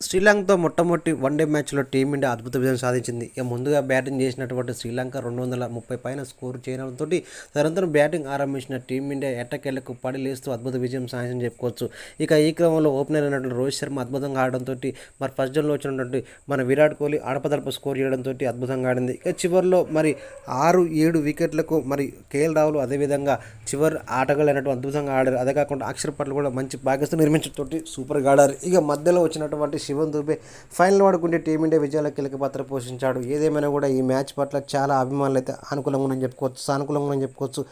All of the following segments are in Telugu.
శ్రీలంకతో మొట్టమొదటి వన్డే మ్యాచ్లో టీమిండియా అద్భుత విజయం సాధించింది. ఇక ముందుగా బ్యాటింగ్ చేసినటువంటి శ్రీలంక రెండు వందల ముప్పై పైన స్కోర్ చేయడంతో తనంతరం బ్యాటింగ్ ఆరంభించిన టీమిండియా ఎట్టకేళ్ళకు పడి లేస్తూ అద్భుత విజయం సాధించని చెప్పుకోవచ్చు. ఇక ఈ క్రమంలో ఓపెనర్ అయినటువంటి రోహిత్ శర్మ అద్భుతంగా ఆడడంతో మరి ఫస్ట్ జోన్లో వచ్చినటువంటి మన విరాట్ కోహ్లీ అడపదడప స్కోర్ చేయడంతో అద్భుతంగా ఆడింది. ఇక చివరిలో మరి ఆరు ఏడు వికెట్లకు మరి కేఎల్ రాహుల్ అదేవిధంగా చివరి ఆటగాళ్ళు అయినటువంటి అద్భుతంగా ఆడారు. అదే కాకుండా అక్షర్ పట్ల కూడా మంచి భాగస్థ నిర్మించడంతో సూపర్గా ఆడారు. ఇక మధ్యలో వచ్చినటువంటి శివన్ దుబే ఫైనల్ వాడుకుంటే టీమిండియా విజయాల కీలక పాత్ర పోషించాడు. ఏదేమైనా కూడా ఈ మ్యాచ్ పట్ల చాలా అభిమానులు అయితే అనుకూలంగా ఉందని చెప్పుకోవచ్చు సానుకూలంగా ఉందని చెప్పుకోవచ్చు.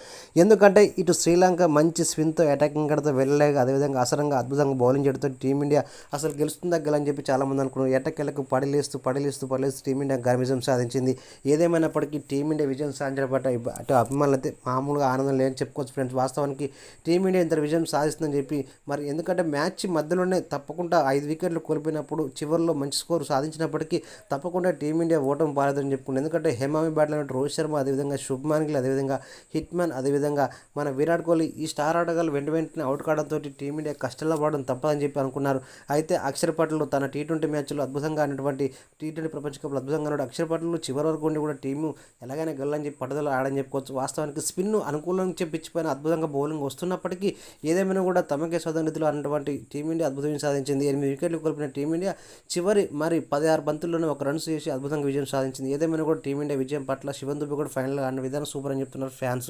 ఎందుకంటే ఇటు శ్రీలంక మంచి స్విన్తో అటాకింగ్ కడతో వెళ్ళలేక అదేవిధంగా అసలంగా అద్భుతంగా బౌలింగ్ చేయడంతో టీమిండియా అసలు గెలుస్తుందా గెలని చెప్పి చాలామంది అనుకున్నారు. ఎట్టకెళ్ళకు పడిలేస్తూ పడిలేస్తూ పడిలేస్తూ టీమిండియా ఘన విజయం సాధించింది. ఏదేమైనప్పటికీ టీమిండియా విజయం సాధించడం పట్ల అటు అభిమానులు అయితే మామూలుగా ఆనందం లేదని చెప్పుకోవచ్చు ఫ్రెండ్స్. వాస్తవానికి టీమిండియా ఇంత విజయం సాధిస్తుందని చెప్పి మరి ఎందుకంటే మ్యాచ్ మధ్యలోనే తప్పకుండా ఐదు వికెట్లు కోల్పోయిన ఆడినప్పుడు చివరిలో మంచి స్కోర్ సాధించినప్పటికీ తప్పకుండా టీమిండియా ఓటమి పారదని చెప్పుకుంది. ఎందుకంటే హేమామి బ్యాట్లో రోహిత్ శర్మ అదేవిధంగా శుభ్మాన్ గిల్ అదేవిధంగా హిట్ మ్యాన్ అదేవిధంగా మన విరాట్ కోహ్లీ ఈ స్టార్ ఆటగాళ్ళు వెంట వెంటనే అవుట్ కావడంతో టీమిండియా కష్టంలో పడడం తప్పదని చెప్పి అనుకున్నారు. అయితే అక్షర్ పటేల్ తన టీ ట్వంటీ మ్యాచ్లో అద్భుతంగా ఆడినటువంటి టీ ట్వంటీ ప్రపంచ కప్లో అద్భుతంగా ఆడాడు అక్షర్ పటేల్ చివరి వరకు ఉండి కూడా టీము ఎలాగైనా గెలని చెప్పి పట్టుదల ఆడని చెప్పుకోవచ్చు. వాస్తవానికి స్పిన్ అనుకూలంగా చెప్పించిపోయిన అద్భుతంగా బౌలింగ్ వస్తున్నప్పటికీ ఏదేమైనా కూడా తమకే స్వతంత్రతలో అన్నటువంటి టీమిండియా అద్భుతం సాధించింది. ఎనిమిది వికెట్లు కోల్పోయిన టీమిండియా చివరి మరి పదహారు బంతుల్లోనే ఒక రన్స్ చేసి అద్భుతంగా విజయం సాధించింది. ఏదేమైనా కూడా టీమిండియా విజయం పట్ల శివన్ దుబే కూడా ఫైనల్ ఆడిన విధానం సూపర్ అని చెప్తున్నారు ఫ్యాన్స్.